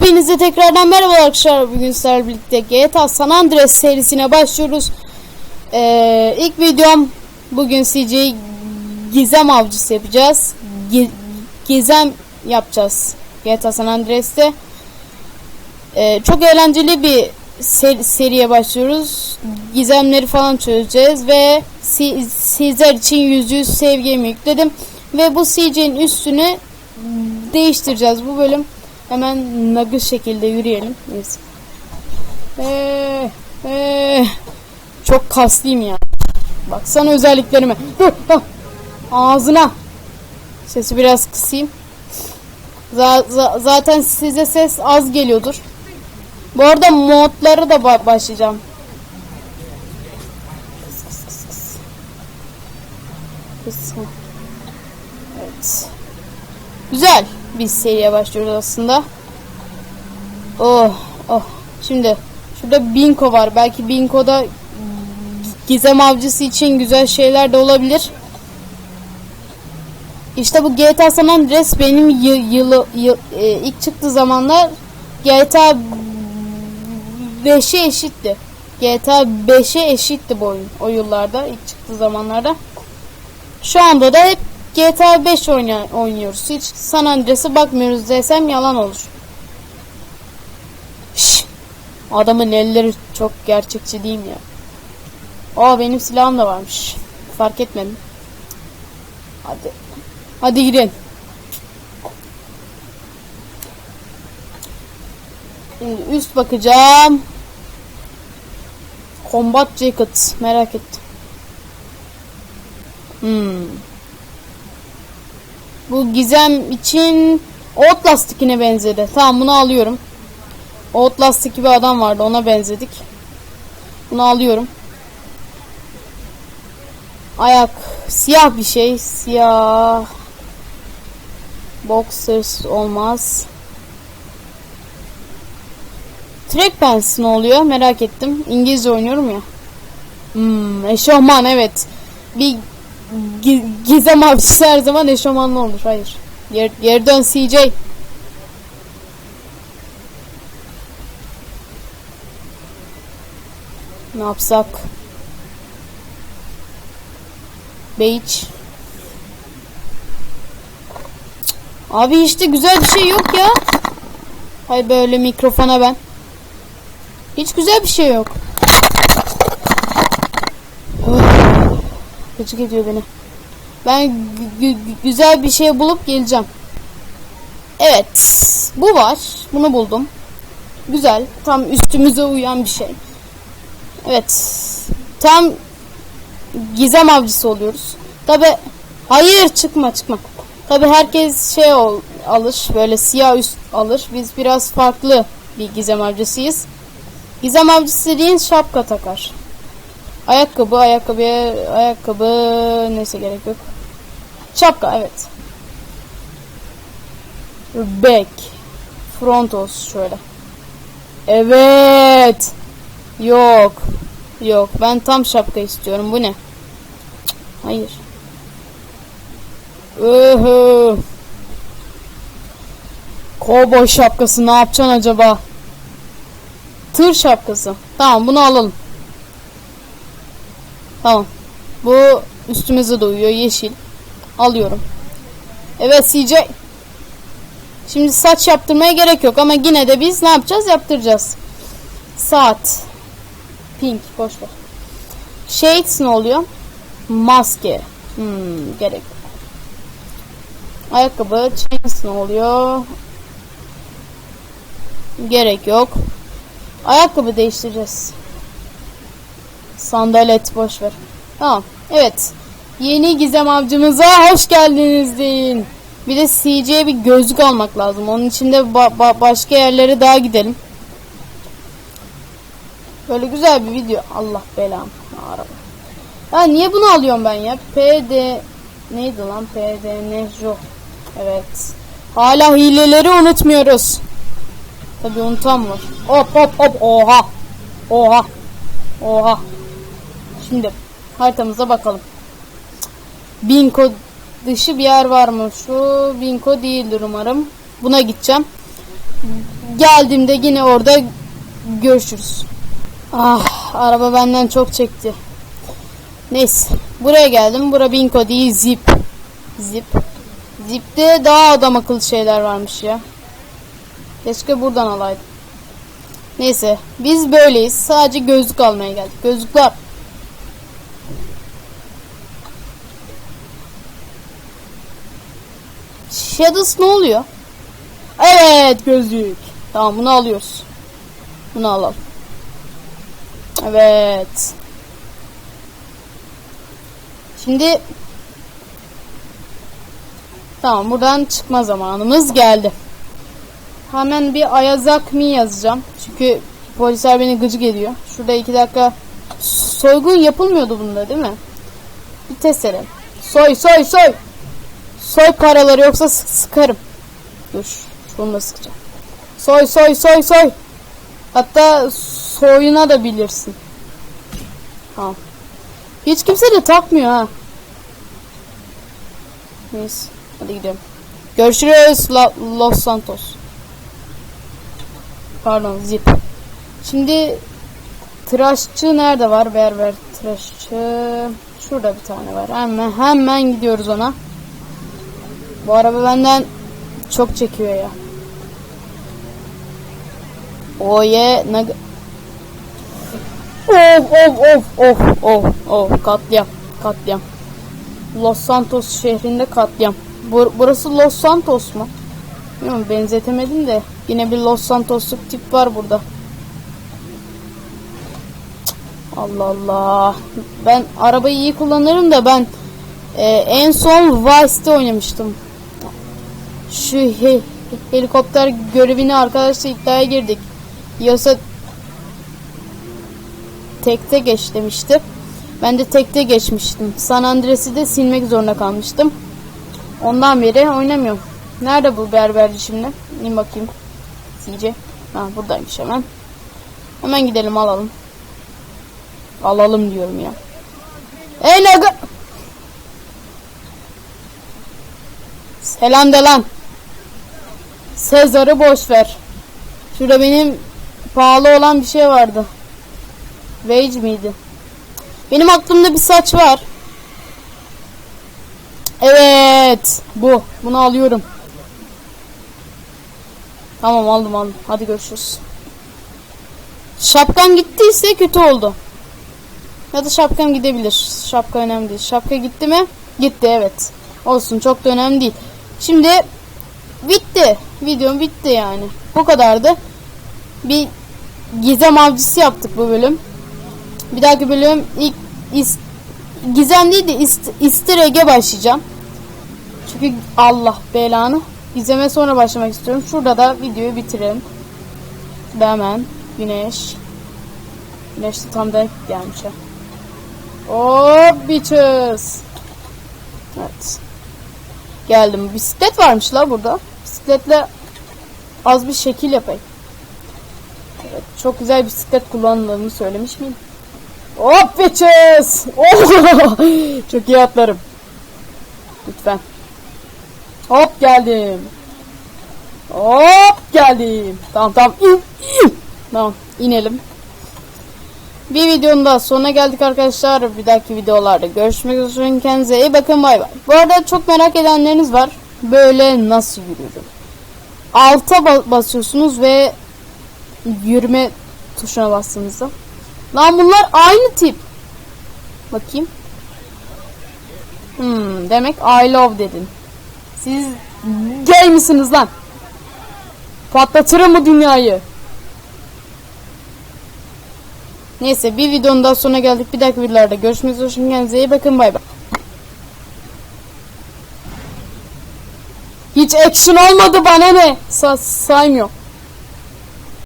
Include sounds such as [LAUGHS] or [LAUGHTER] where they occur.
Hepinize tekrardan merhaba arkadaşlar. Bugün sizlerle birlikte GTA San Andreas serisine başlıyoruz. Ee, ilk videom bugün CJ gizem avcısı yapacağız. Gi- gizem yapacağız GTA San Andreas'te. Ee, çok eğlenceli bir ser- seriye başlıyoruz. Gizemleri falan çözeceğiz ve si- sizler için yüz yüz sevgimi yükledim. Ve bu CJ'nin üstünü değiştireceğiz bu bölüm. Hemen nagız şekilde yürüyelim. Neyse. Ee, ee, çok kaslıyım ya. Baksana özelliklerime. Ağzına. Sesi biraz kısayım. Za- zaten size ses az geliyordur. Bu arada modları da ba- başlayacağım. Kıs, kıs, kıs, kıs. Kıs. Evet. Güzel bir seriye başlıyoruz aslında. Oh, oh. Şimdi şurada Binko var. Belki Binko'da gizem avcısı için güzel şeyler de olabilir. İşte bu GTA San Andreas benim yı- yılı yı- e, ilk çıktığı zamanlar GTA 5'e eşitti. GTA 5'e eşitti bu oyun o yıllarda ilk çıktığı zamanlarda. Şu anda da hep GTA 5 oyna, oynuyoruz. Hiç San Andreas'a bakmıyoruz desem yalan olur. Şş, adamın elleri çok gerçekçi değil mi ya? Aa benim silahım da varmış. Fark etmedim. Hadi. Hadi gidelim. Şimdi üst bakacağım. Combat Jacket. Merak ettim. Hmm. Bu gizem için Outlast'takine benzedi. Tamam bunu alıyorum. Outlast'taki bir adam vardı ona benzedik. Bunu alıyorum. Ayak siyah bir şey. Siyah. Boxers olmaz. Track pants ne oluyor? Merak ettim. İngilizce oynuyorum ya. Hmm, eşofman evet. Bir gi- gizem avcısı her zaman eşofmanlı olur. Hayır. Yer, geri dön CJ. Ne yapsak? Beach. Abi işte güzel bir şey yok ya. Hay böyle mikrofona ben. Hiç güzel bir şey yok. Gıcık ediyor beni. Ben gü- gü- güzel bir şey bulup geleceğim. Evet. Bu var. Bunu buldum. Güzel. Tam üstümüze uyan bir şey. Evet. Tam gizem avcısı oluyoruz. Tabi hayır çıkma çıkma. Tabi herkes şey ol, alır böyle siyah üst alır. Biz biraz farklı bir gizem avcısıyız. Gizem avcısı dediğin şapka takar. Ayakkabı, ayakkabıya, ayakkabı neyse gerek yok. Şapka evet. Back. Frontos şöyle. Evet. Yok. Yok ben tam şapka istiyorum. Bu ne? Hayır. Öhü. Kovboy şapkası ne yapacaksın acaba? Tır şapkası. Tamam bunu alalım. Tamam. Bu üstümüze de uyuyor yeşil. Alıyorum. Evet CJ. Şimdi saç yaptırmaya gerek yok ama yine de biz ne yapacağız? Yaptıracağız. Saat. Pink boş ver. Shades ne oluyor? Maske. Hmm, gerek yok. Ayakkabı. Chains ne oluyor? Gerek yok. Ayakkabı değiştireceğiz. Sandalet boş ver. Tamam. Evet. Yeni gizem avcımıza hoş geldiniz deyin. Bir de CJ'ye bir gözlük almak lazım. Onun için de ba- ba- başka yerlere daha gidelim. Böyle güzel bir video. Allah belam. Araba. Ya niye bunu alıyorum ben ya? PD neydi lan? PD Nejo. Evet. Hala hileleri unutmuyoruz. Tabii unutan var. Hop hop hop. Oha. Oha. Oha. Şimdi haritamıza bakalım. Binko dışı bir yer var mı? Şu Binko değildir umarım. Buna gideceğim. geldiğimde yine orada görüşürüz. Ah araba benden çok çekti. Neyse buraya geldim. Bura Binko değil Zip. Zip. Zip'te daha adam akıllı şeyler varmış ya. Keşke buradan alaydım. Neyse biz böyleyiz. Sadece gözlük almaya geldik. Gözlükler. Shadows ne oluyor? Evet gözlük. Tamam bunu alıyoruz. Bunu alalım. Evet. Şimdi Tamam buradan çıkma zamanımız geldi. Hemen bir Ayazak mi yazacağım. Çünkü polisler beni gıcık ediyor. Şurada iki dakika soygun yapılmıyordu bunda değil mi? Bir test edelim. Soy soy soy. Soy paraları yoksa sık sıkarım. Dur şunu da sıkacağım. Soy soy soy soy. Hatta soyuna da bilirsin. Tamam. Hiç kimse de takmıyor ha. Neyse. Hadi gidelim. Görüşürüz La- Los Santos. Pardon Zip. Şimdi tıraşçı nerede var? Ver tıraşçı. Şurada bir tane var. Hemen hemen gidiyoruz ona. Bu araba benden çok çekiyor ya. Oye ne Of of of of of of katliam katliam. Los Santos şehrinde katliam. Bur- burası Los Santos mu? Bilmiyorum benzetemedim de yine bir Los Santos'luk tip var burada. Cık, Allah Allah. Ben arabayı iyi kullanırım da ben e, en son Vice'de oynamıştım. Şu he- helikopter görevini arkadaşla iddiaya girdik. Yoksa tekte geç demişti. Ben de tekte geçmiştim. San Andreas'ı da silmek zorunda kalmıştım. Ondan beri oynamıyorum. Nerede bu berberci şimdi? İn bakayım. CJ. Ha buradaymış hemen. Hemen gidelim alalım. Alalım diyorum ya. Ey naga. Selam de lan. Sezar'ı boş ver. Şurada benim pahalı olan bir şey vardı. Wage miydi? Benim aklımda bir saç var. Evet. Bu. Bunu alıyorum. Tamam aldım aldım. Hadi görüşürüz. Şapkan gittiyse kötü oldu. Ya da şapkan gidebilir. Şapka önemli değil. Şapka gitti mi? Gitti evet. Olsun çok da önemli değil. Şimdi bitti. Videom bitti yani. Bu kadardı. Bir gizem avcısı yaptık bu bölüm. Bir dahaki bölüm ilk is, gizem değil de ist, easter egg'e başlayacağım. Çünkü Allah belanı. Gizeme sonra başlamak istiyorum. Şurada da videoyu bitirelim. Ve hemen güneş. Güneş de tam da gelmiş ha. Hop bitches. Evet. Geldim. Bisiklet varmış la burada. Bisikletle az bir şekil yapayım. Evet, çok güzel bisiklet kullandığımı söylemiş miyim? Hop bitches. Oh! [LAUGHS] Çok iyi atlarım. Lütfen. Hop geldim. Hop geldim. Tamam tamam. İn, in. Tamam inelim. Bir videonun daha sonuna geldik arkadaşlar. Bir dahaki videolarda görüşmek üzere. Kendinize iyi bakın. Bay bay. Bu arada çok merak edenleriniz var. Böyle nasıl yürüyorum? Alta ba- basıyorsunuz ve yürüme tuşuna bastığınızda. Lan bunlar aynı tip. Bakayım. Hmm, demek I love dedin. Siz gay misiniz lan? Patlatırım bu dünyayı. Neyse bir videonun daha sonuna geldik. Bir dahaki videolarda görüşmek üzere. Şimdi kendinize iyi bakın. Bay bay. Hiç action olmadı bana ne? Sa saymıyor.